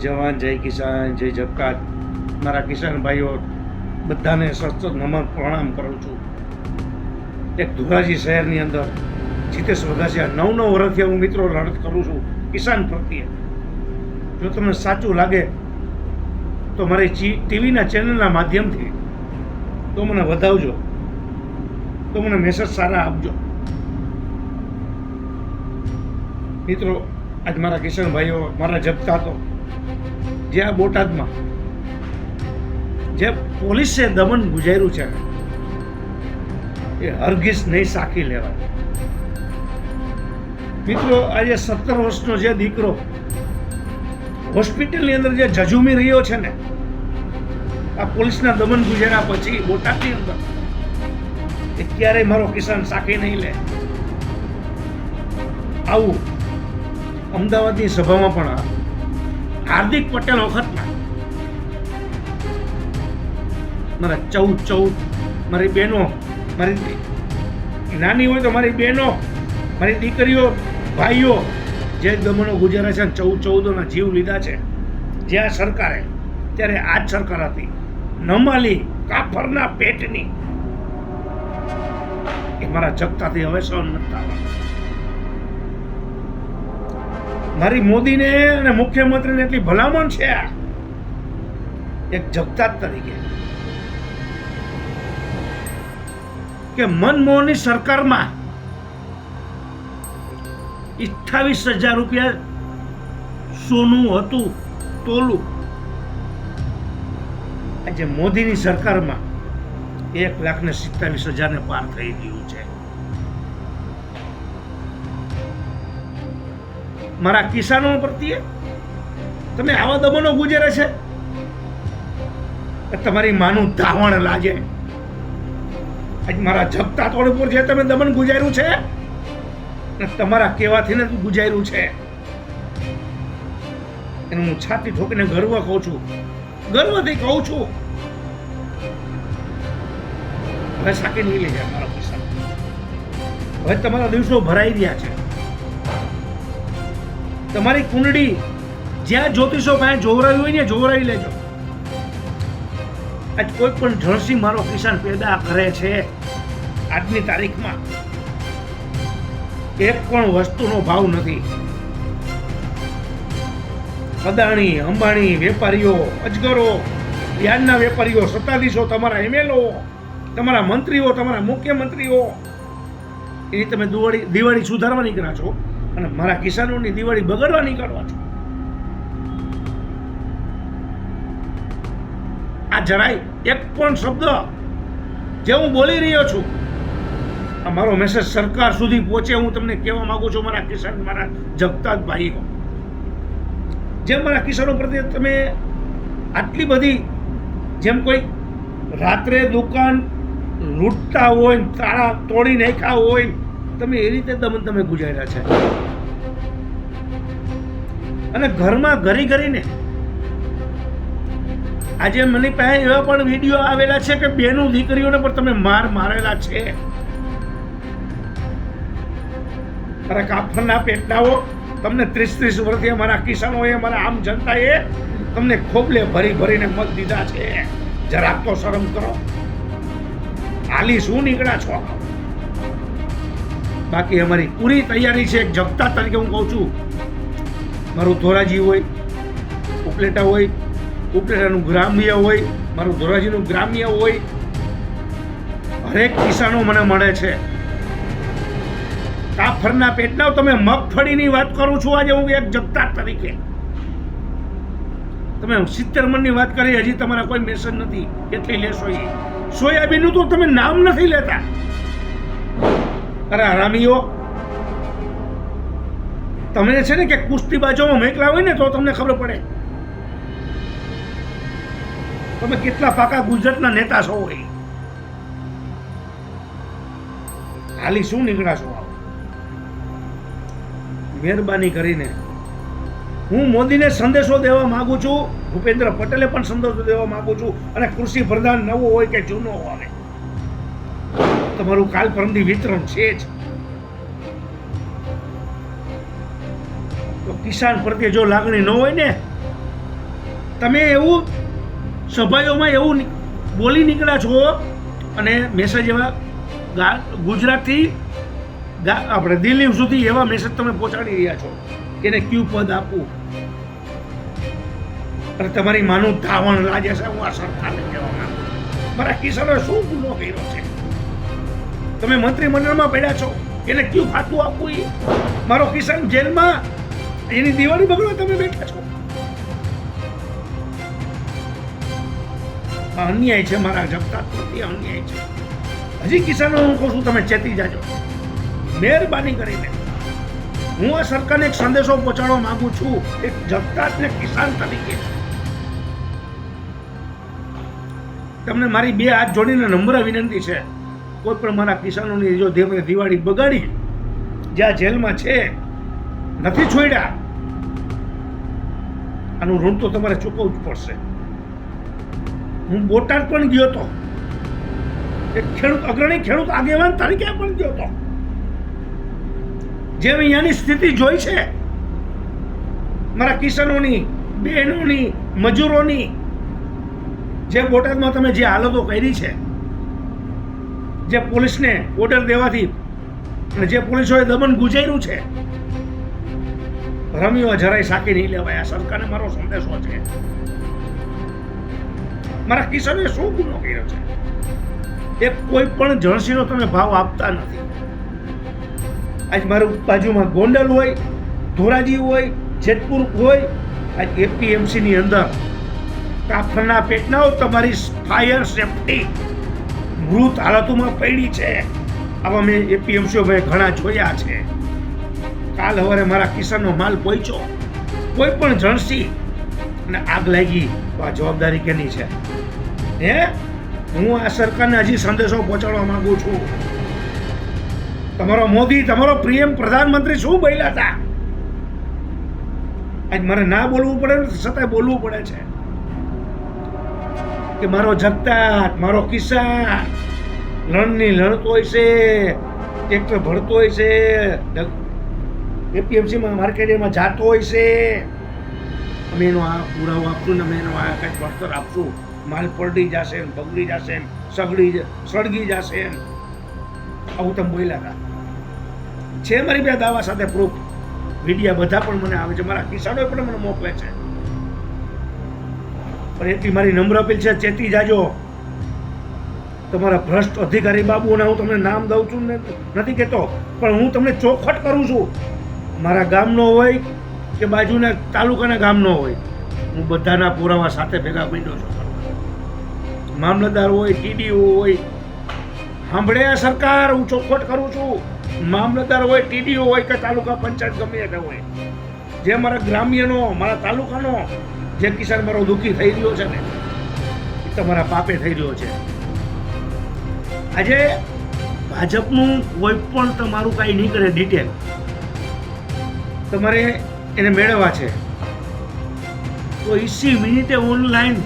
જવાન, જય કિસાન, જય જબકાત મારા કિસાન ભાઈઓ, બધાને સસ્ત નમન, પ્રણામ કરું છું. એક ધોરાજી શહેરની અંદર, જીતેશ વઘાસિયા નવ નવ વર્ષથી હું મિત્રો લડત કરું છું, કિસાન પ્રત્યે. જો તમને સાચું લાગે, તો મારી ટીવીના ચેનલના માધ્યમથી તો મને વધાવજો. તો મને મેસેજ સારા આપજો. મિત્રો, આજ મારા કિશન ભાઈઓ, મારા જપતા તો જે આ બોટાદમાં જે પોલીસે દમન ગુજાર્યું છે, એ હરગીસ નહીં સાખી લેવાય. મિત્રો આજે સત્તર વર્ષનો જે દીકરો હોસ્પિટલની અંદર જે જજુમી રહ્યો છે ને, આ પોલીસના દમન ગુજાર્યા પછી બોટાદની અંદર એ ક્યારેય મારો કિસાન સાખી નહીં લે. આવું અમદાવાદની સભામાં પણ હાર્દિક પટેલ વખતમાં મારા ચૌદ ચૌદ, મારી બહેનો મારી નાની હોય તો મારી બહેનો મારી દીકરીઓ, ભાઈઓ, જે દમણો ગુજારે છે ચૌદ, ચૌદોના જીવ લીધા છે જે આ સરકારે, ત્યારે આ જ સરકાર હતી. નમાલી કાફરના પેટની. એ મારા જગતાથી હવે સહન નથી મારી મોદીને અને મુખ્યમંત્રીને એટલી ભલામણ છે એક જગતાત તરીકે. કે મનમોહનની સરકારમાં અઠ્ઠાવીસ હજાર રૂપિયા સોનું હતું, તોલું. આજે મોદીની સરકારમાં એક લાખ ને સિત્તાવીસ હજારને પાર થઈ ગયું છે. મારા કિસાનો પ્રત્યે તમે આવા દમનો ગુજરે છે? તમારી માનું ધાવણ લાગે. આજ મારા જગતા તોડ ઉપર જે તમે દમન ગુજાર્યું છે તમારા કહેવાથી ને ગુજાર્યું છે. એનું હું છાતી ઠોકીને ગર્વ કહું છું. ગર્વથી કહું છું. હવે સાકી નહીં લઈ જાય મારા કિસ્સા હવે તમારા દિવસો ભરાઈ રહ્યા છે. તમારી કુંડળી જ્યાં જ્યોતિષો પાસે જોવરાવી હોય ને જોવરાવી લેજો. આજ કોઈ પણ જળસી મારો કિસાન પેદા કરે છે આજની તારીખમાં. એક પણ વસ્તુનો ભાવ નથી. અદાણી, અંબાણી, વેપારીઓ, અજગરો યાદના વેપારીઓ, સત્તાધીશો, તમારા એમએલઓ તમારા મંત્રીઓ, તમારા મુખ્યમંત્રીઓ, એ તમે દિવાળી દિવાળી સુધારવા નીકળ્યા છો. અને મારા કિસાનોની દિવાળી બગડવા નીકળવા છો આ જરાય એક પણ શબ્દ જે હું બોલી રહ્યો છું, આ મારો મેસેજ સરકાર સુધી પહોંચે હું તમને કહેવા માંગુ છું, મારા કિસાન, મારા જગતા જ ભાઈઓ. જેમ મારા કિસાનો પ્રત્યે તમે આટલી બધી જેમ કોઈ રાત્રે દુકાન લૂંટતા હોય, તાળા તોડી નાખ્યા હોય તમે એ રીતે દમન તમે ગુજાર્યા છે. અને ઘરમાં ઘરી ઘરીને આજે મને પાસે એવા પણ વીડિયો આવેલા છે કે બેનું દીકરીઓને પણ તમે માર મારેલા છે. અરે કાફરના પેટનાઓ તમને ત્રીસ ત્રીસ વર્ષથી અમારા કિસાનોએ, અમારા આમ જનતાએ તમને ખોબલે ભરી ભરીને મત દીધા છે. જરાક તો શરમ કરો. હાલી શું નીકળ્યા છો? બાકી અમારી પૂરી તૈયારી છે એક જગતા તરીકે હું કહું છું. મારું ધોરાજી હોય, ઉપલેટા હોય, ઉપલેટાનું ગ્રામ્ય હોય, મારું ધોરાજીનું ગ્રામ્ય હોય, હરેક કિસાનો મને મળે છે. કાફરના પેટના તમે મગફળીની વાત કરું છું, આજે હું એક જગતા તરીકે. તમે સિત્તેર મણની વાત કરી, હજી તમારા કોઈ મેસેજ નથી. કેટલી લેશો એ. સોયાબીનનું તો તમે નામ નથી લેતા. અરે હરામીઓ. તમને છે ને કે કુસ્તીબાજોમાં મેકલા હોય ને તો તમને ખબર પડે. તમે કેટલા પાકા ગુજરાતના નેતા છો હોય હાલી શું નીકળ્યા છો? મહેરબાની કરીને. હું મોદીને સંદેશો દેવા માંગુ છું. ભૂપેન્દ્ર પટેલે પણ સંદેશો દેવા માંગુ છું. અને કૃષિ પ્રધાન નવો હોય કે જૂનો આવે. તમારું કાલ પરમથી વિતરણ છે જ. કિસાન પ્રત્યે જો લાગણી ન હોય ને, તમે એવું સભાઓમાં એવું બોલી નીકળ્યા છો અને મેસેજ એવા ગુજરાતથી આપણે દિલ્હી સુધી એવા મેસેજ તમે પહોંચાડી રહ્યા છો કે એને ક્યુ પદ આપવું? અને તમારી માનું ધાવણ લાગે છે, હું આ સરકારને કહેવા માંગુ મારા કિસાનો શું ગુનો કર્યો છે? તમે મંત્રીમંડળમાં પડ્યા છો, એને કયું ખાતું આપવું એ મારો કિસાન જેલમાં, એની દિવાળી બગડવા તમે બેઠા છો. આ અન્યાય છે મારા જગતા પ્રત્યે અન્યાય છે. હજી કિસાનો હું કહું છું, તમે ચેતી જાજો. મહેરબાની કરીને. હું આ સરકારને એક સંદેશો પહોંચાડવા માંગુ છું એક જગતાતને કિસાન તરીકે. તમને મારી બે હાથ જોડીને નમ્ર વિનંતી છે. કોઈ પણ મારા કિસાનોની જો ધીમે દિવાળી બગાડી જ્યાં જેલમાં છે, નથી છોડ્યા, આનું ઋણ તો તમારે ચૂકવવું જ પડશે. હું બોટાદ પણ ગયો હતો. એક ખેડૂત, અગ્રણી ખેડૂત આગેવાન તરીકે પણ ગયો હતો. જે અહીંયાની સ્થિતિ જોઈ છે, મારા કિસાનોની, બહેનોની, મજૂરોની, જે બોટાદમાં તમે જે હાલતો કરી છે જે પોલીસને ઓર્ડર દેવાથી અને જે પોલીસોએ દમન ગુજાર્યું છે રમ્યો જરાય સાકી નહીં લેવાય. આ સરકારને મારો સંદેશો છે. મારા કિશોરે શું ગુનો કર્યો છે? એ કોઈ પણ જણસીનો તમે ભાવ આપતા નથી. આજ મારું બાજુમાં ગોંડલ હોય, ધોરાજી હોય, જેતપુર હોય આજ એપીએમસી ની અંદર કાફરના પેટનાઓ તમારી ફાયર સેફટી મૃત હાલતોમાં પડી છે. આવા મેં એપીએમસીઓ મેં ઘણા જોયા છે. કાલ સવારે મારા કિસાનનો માલ પહોંચ્યો. કોઈ પણ જણસી અને આગ લાગી. તો આ જવાબદારી કેની છે? હે? હું આ સરકારને હજી સંદેશો પહોંચાડવા માંગુ છું. તમારો મોદી, તમારો પ્રિયમ પ્રધાનમંત્રી શું બોલ્યા હતા? આજ મારે ના બોલવું પડે ને છતાંય બોલવું પડે છે. કે મારો જગતાટ, મારો કિસાન લણની લણતો હોય છે, ટ્રેક્ટર ભરતો હોય છે એપીએમસીમાં માર્કેટમાં જાતો હોય છે. અમે એનો આ પુરાવો આપશું ને અમે એનો આ કંઈક વળતર આપશું. માલ પલટી જશે ને બગડી જશે ને સગડી સળગી જશે ને. આવું તમે બોલ્યા હતા. છે મારી બે દાવા સાથે પ્રૂફ? મીડિયા બધા પણ મને આવે છે. મારા કિસાનો પણ મને મોકલે છે. પણ એટલી મારી નમ્ર અપીલ છે, ચેતી જાજો. તમારા ભ્રષ્ટ અધિકારી બાબુને હું તમને નામ દઉં છું ને નથી કહેતો, પણ હું તમને ચોખવટ કરું છું. મારા ગામનો હોય કે બાજુના તાલુકાના ગામનો હોય, હું બધાના પુરાવા સાથે ભેગા માંડ્યો છું. મામલતદાર હોય, ટીડીઓ હોય, સાંભળે આ સરકાર, હું ચોખવટ કરું છું. મામલતદાર હોય, ટીડીઓ હોય કે તાલુકા પંચાયત ગમે તે હોય. જે મારા ગ્રામ્યનો, મારા તાલુકાનો જે કિસાન મારો દુઃખી થઈ રહ્યો છે ને, એ તમારા પાપે થઈ રહ્યો છે. આજે ભાજપનું કોઈ પણ તમારું કાંઈ નહીં કરે ડિટેલ તમારે એને મેળવવા છે. તો ઈસી મિનિટે ઓનલાઈન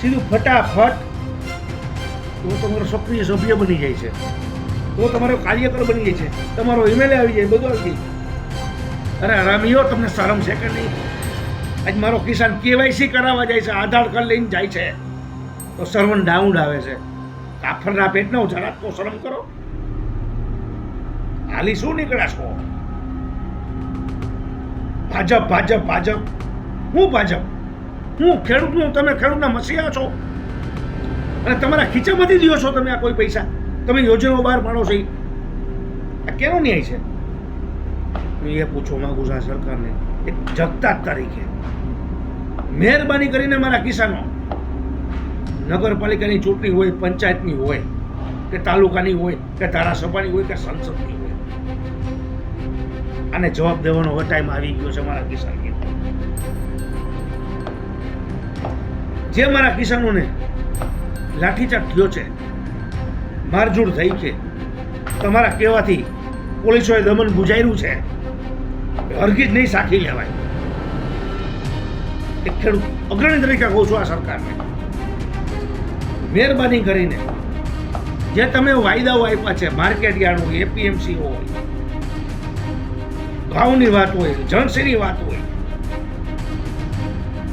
સીધું ફટાફટ તો તમારો સક્રિય સભ્ય બની જાય છે. તો તમારો કાર્યકર બની જાય છે. તમારો ઈમેલ આવી જાય, બધું આવી જાય. અરે આરામીઓ તમને સારામાં છે કે નહીં આજ મારો કિસાન કેવાયસી કરાવવા જાય છે, આધાર કાર્ડ લઈને જાય છે. તો સર્વન ડાઉન આવે છે. કાફરના પેટનો જરા તો શરમ કરો. હાલી શું નીકળ્યા છો? ભાજપ ભાજપ ભાજપ. હું ભાજપ? હું ખેડૂતનું તમે ખેડૂતના મસીહા છો. અને તમારા ખીચામાંથી દો છો તમે આ કોઈ પૈસા? તમે યોજનાઓ બહાર પાડો છો આ કેનો ન્યાય છે? હું એ પૂછવા માંગુ છું આ સરકારને. એક જગતા તરીકે. મહેરબાની કરીને મારા કિસાનો, નગરપાલિકાની ચૂંટણી હોય, પંચાયતની હોય, કે તાલુકાની હોય, કે ધારાસભાની હોય, કે સંસદની હોય. આને જવાબ દેવાનો ટાઈમ આવી ગયો છે મારા કિસાન જે મારા કિસાનોને લાઠીચાર્જ થયો છે, મારઝૂડ થઈ છે, તમારા કહેવાથી પોલીસોએ દમન બુજાયું છે હરગીજ નહીં સાખી લેવાય. એક ખેડૂત અગ્રણી તરીકે કહું છું આ સરકારને. મહેરબાની કરીને જે તમે વાયદાઓ આપ્યા છે, માર્કેટ યાર્ડ હોય એપીએમસી હોય ભાવની વાત હોય જણસીની વાત હોય,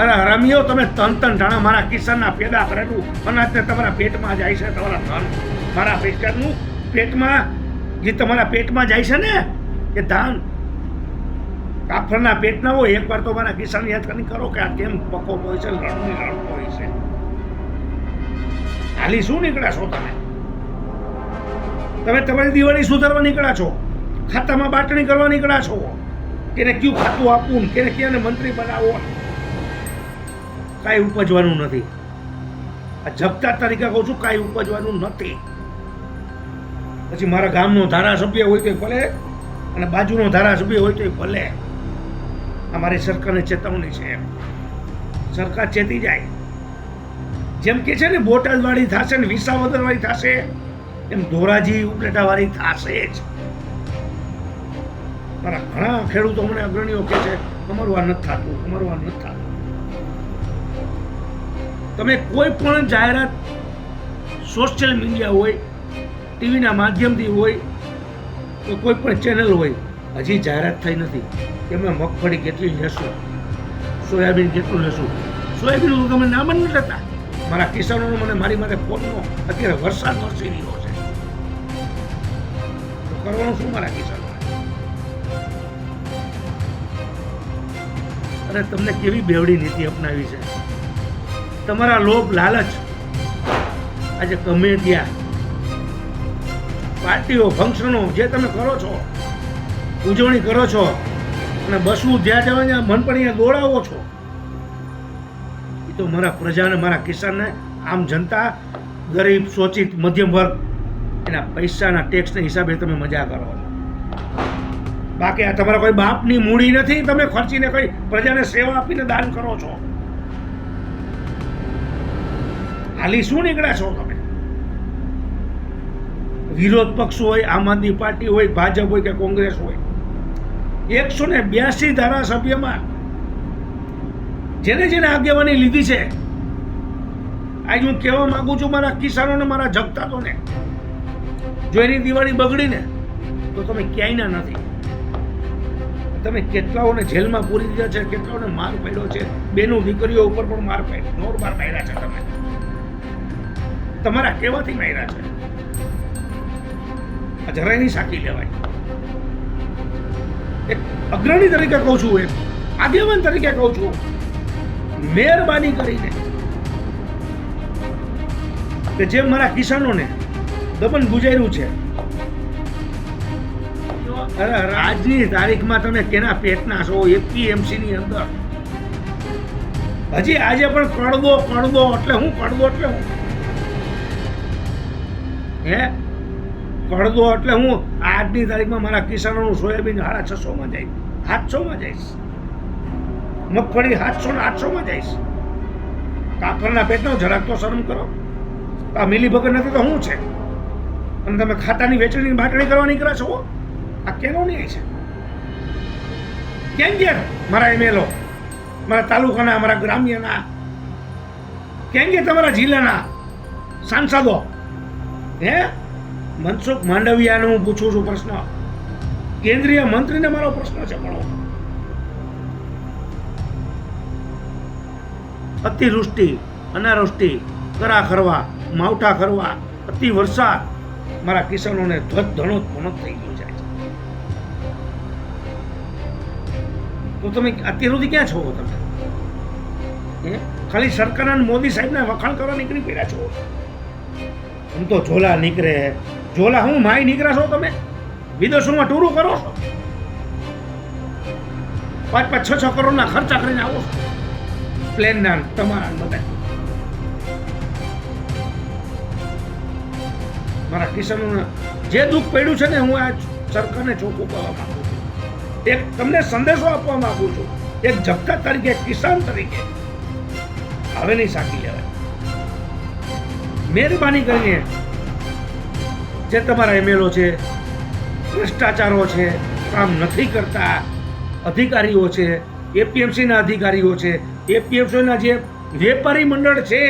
અરે હરામીઓ, તમે તન તન ટાણા મારા કિસાનના પેદા કરેલું અનાજને તમારા પેટમાં જાય છે, તમારા ધન મારા પેટનું પેટમાં જે તમારા પેટમાં જાય છે ને? એ ધાન કાફરના પેટના હોય, એકવાર તો મારા કિસાન યાદ કરીને કરો કે આ કેમ પકો હોય છે, લડની લડતો હોય છે. હાલી શું નીકળ્યા છો તમે? તમે તમારી દિવાળી સુધારવા નીકળ્યા છો? ખાતામાં બાટણી કરવા નીકળ્યા છો? કેને કયું ખાતું આપવું કેને ક્યાં મંત્રી બનાવો કાંઈ ઉપજવાનું નથી. આ જગતા તરીકે કહું છું, કાંઈ ઉપજવાનું નથી. પછી મારા ગામનો ધારાસભ્ય હોય તો ભલે, અને બાજુનો ધારાસભ્ય હોય તો ભલે. અમારી સરકારને ચેતવણી છે એમ. સરકાર ચેતી જાય. જેમ કે છે ને, બોટાદવાળી થશે ને, વિસાવદરવાળી થશે, એમ ધોરાજી, ઉપલેટાવાળી થશે જ. મારા ઘણા ખેડૂતો મને અગ્રણીઓ કહે છે, અમારું આ નથી થતું, અમારું આ નથી થતું. તમે કોઈ પણ જાહેરાત સોશિયલ મીડિયા હોય, ટીવીના માધ્યમથી હોય તો કોઈ પણ ચેનલ હોય હજી જાહેરાત થઈ નથી. કે અમે મગફળી કેટલી લેશો સોયાબીન કેટલું લેશું સોયાબીન હું તમે નામ જ નથી મારા કિસાનોનો મને મારી માટે ફોનનો અત્યારે વરસાદ વરસી રહ્યો છે. તો કરવાનું શું મારા કિસાનો અને તમને કેવી બેવડી નીતિ અપનાવી છે? તમારા લોભ લાલચ આજે કમેડિયા પાર્ટીઓ ફંક્શનો જે તમે કરો છો ઉજવણી કરો છો અને બસવું જ્યાં જવા મન પણ અહીંયા દોડાવો છો. એ તો મારા પ્રજાને, મારા કિસાનને, આમ જનતા, ગરીબ, શોચિત, મધ્યમ વર્ગ, એના પૈસાના ટેક્સના હિસાબે તમે મજા કરો બાકી આ તમારા કોઈ બાપની મૂડી નથી, તમે ખર્ચીને કોઈ પ્રજાને સેવા આપીને દાન કરો છો. હાલી શું નીકળ્યા છો તમે? વિરોધ પક્ષ હોય, આમ આદમી પાર્ટી હોય, ભાજપ હોય કે કોંગ્રેસ હોય એકસો ને બ્યાસી ધારાસભ્યમાં જેને જેને આગેવાની લીધી છે, આજ હું કહેવા માગું છું, મારા કિસાનોને, મારા જગતાતોને, જો એની દિવાળી બગડીને, તો તમે ક્યાંયના નથી. તમે કેટલાઓને જેલમાં પૂરી દીધા છે, કેટલાઓને માર પડ્યો છે, બેનો દીકરીઓ ઉપર પણ માર પડ્યો નોર માર માર્યા છે તમે. તમારા કેવાથી માર્યા છે. આ જરાય નહીં સાકી લેવાય. એક અગ્રણી તરીકે કહું છું એમ. આગેવાન તરીકે કહું છું મહેરબાની કરીને. કે જે મારા કિસાનોને દમન ગુજાર્યું છે. આજની તારીખમાં તમે કેના પેટના છો? એપીએમસી ની અંદર. હજી આજે પણ કડવો કડવો, એટલે હું કડવો, એટલે હું. હે? કડદો એટલે હું આજની તારીખમાં મારા કિસાનોનું સોયાબીન સાડા છસોમાં જાય સાતસોમાં જઈશ. મગફળી સાતસો ને આઠસોમાં જઈશ. કાપરના પેટનો જરાક તો શરમ કરો. આ મિલી ભગત નથી તો શું છે? અને તમે ખાતાની વેચણીની બાટણી કરવા નીકળ્યા છો આ કેનો નહીં છે? કેમ ગયા મારા એમએલઓ, મારા તાલુકાના, મારા ગ્રામ્યના, કેમ ગયા તમારા જિલ્લાના સાંસદો, હે? મનસુખ માંડવિયાને હું પૂછું છું પ્રશ્ન. કેન્દ્રીય મંત્રીને મારો પ્રશ્ન છે પણ. અતિવૃષ્ટિ, અનાવૃષ્ટિ, કરા ખરવા, માવઠા ખરવા, અતિ વરસાદ. મારા કિસાનોને ધ્વજ ધણો ધણો થઈ ગયો જાય. છે તો તમે અત્યાર સુધી ક્યાં છો તમે? ખાલી સરકાર મોદી સાહેબને વખાણ કરવા નીકળી પડ્યા છો? આમ તો ઝોલા નીકળે ઝોલા હું માય નીકળ્યા છો તમે? વિદેશોમાં ટૂરું કરો છો? પાંચ પાંચ છ છ કરોડના ખર્ચા કરીને આવો છો? પ્લેનના તમારા બધા મારા કિશનોને જે દુઃખ પડ્યું છે ને, હું આ સરકારને ચોખ્ખું કરવા માંગુ છું. એક તમને સંદેશો આપવા માંગુ છું. એક જગતા તરીકે, કિસાન તરીકે. હવે નહીં સાકી લેવાય. મહેરબાની કરીને જે તમારા એમએલઓ છે, ભ્રષ્ટાચારો છે, કામ નથી કરતા, અધિકારીઓ છે એપીએમસીના અધિકારીઓ છે એપીએમસીના જે વેપારી મંડળ છે,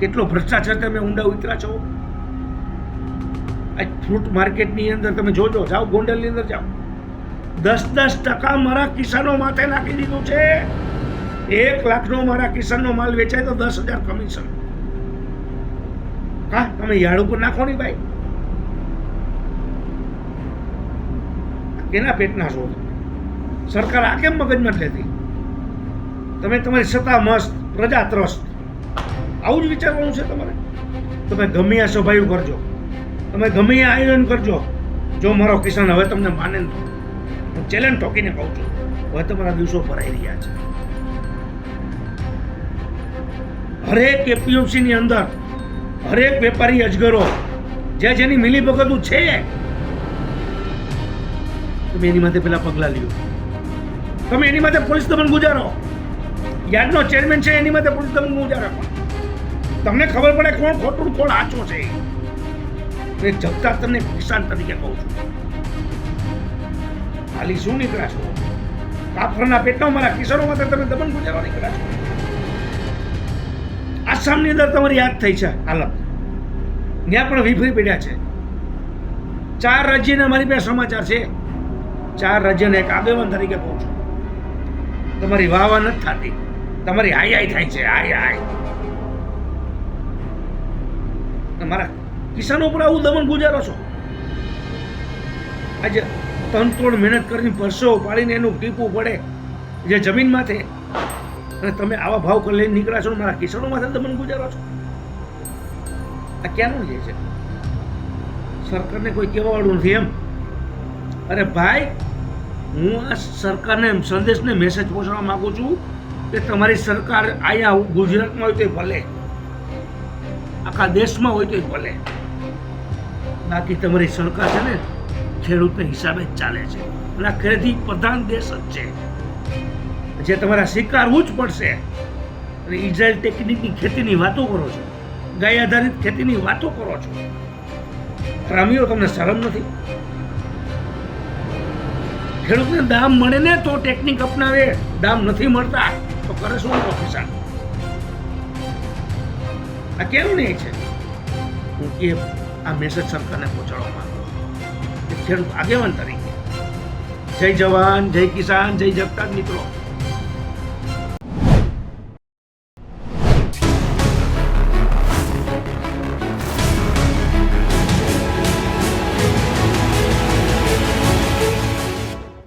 કેટલો ભ્રષ્ટાચાર તમે ઊંડા ઉતરા છો? આ ફ્રૂટ માર્કેટની અંદર તમે જોજો, જાઓ ગોંડલની અંદર જાઓ. દસ દસ ટકા મારા કિસાનો માથે નાખી દીધું છે. એક લાખનો મારા કિસાનનો માલ વેચાય તો દસ હજાર કમિશન કા? તમે યાડ ઉપર નાખો નહીં ભાઈ. કેના પેટના છો? સરકાર આ કેમ મગજમાં લેતી તમે તમારી સત્તા મસ્ત, પ્રજા ત્રસ્ત. આવું જ વિચારવાનું છે તમારે? તમે ગમે આ સભાયું કરજો. તમે ગમે આયોજન કરજો. જો મારો કિસાન હવે તમને માને હું ચેલેન્જ ટોકીને કહું છું. હવે તમારા દિવસો ભરાઈ રહ્યા છે. હરેક એપીએમસીની અંદર હરેક વેપારી અજગરો. જે જેની મિલી ભગતું છે? તમે એની માથે પેલા પગલા લ્યો. તમે એની માથે પોલીસ દમન ગુજારો. યાર્ડનો ચેરમેન છે, એની માથે પોલીસ દમન ગુજારો તમને ખબર પડે કોણ ખોટું કોણ આચો છે? એ જગતા તમને કિસાન તરીકે કહું છું. ખાલી શું નીકળ્યા છો? કાફરના પેટમાં મારા કિશોરો માથે તમે દમન ગુજારો નીકળ્યા છો? આસામની અંદર તમારી યાદ થઈ છે. હાલત ત્યાં પણ વિફરી પડ્યા છે. ચાર રાજ્યના મારી પાસે સમાચાર છે. ચાર રાજ્યને એક આગેવાન તરીકે છું. તમારી વાહ વાહ નથી થતી. તમારી હાય હાય થાય છે હાય હાય તમારા કિસાનો પર આવું દમન ગુજારો છો? આજે ત્રણ ત્રણ મહેનત કરીને પરસો પાડીને એનું ટીપું પડે. જે જમીનમાંથી અને તમે આવા ભાવ કરી લઈને નીકળ્યા છો મારા કિશોરોમાં તમે ગુજારો છો? આ ક્યાંનું જે છે? સરકારને કોઈ કહેવાવાળું નથી એમ? અરે ભાઈ, હું આ સરકારને સંદેશને મેસેજ પહોંચાડવા માંગુ છું કે તમારી સરકાર અહીંયા ગુજરાતમાં હોય તો ભલે, આખા દેશમાં હોય તો ભલે. બાકી તમારી સરકાર છે ને ખેડૂતને હિસાબે જ ચાલે છે. અને આ ખેતી પ્રધાન દેશ જ છે. જે તમારા સ્વીકારવું જ પડશે. અને ઇઝરાયલ ટેકનિકની ખેતીની વાતો કરો છો. ગાય આધારિત ખેતીની વાતો કરો છો. રામીઓ તમને શરમ નથી? ખેડૂતને દામ મળે ને તો ટેકનિક અપનાવે, દામ નથી મળતા, તો કરે શું તો કિસાન? આ કેવું નહીં છે? હું એ આ મેસેજ સરકારને પહોંચાડવા માંગુ ખેડૂત આગેવાન તરીકે. જય જવાન, જય કિસાન, જય જગતા મિત્રો.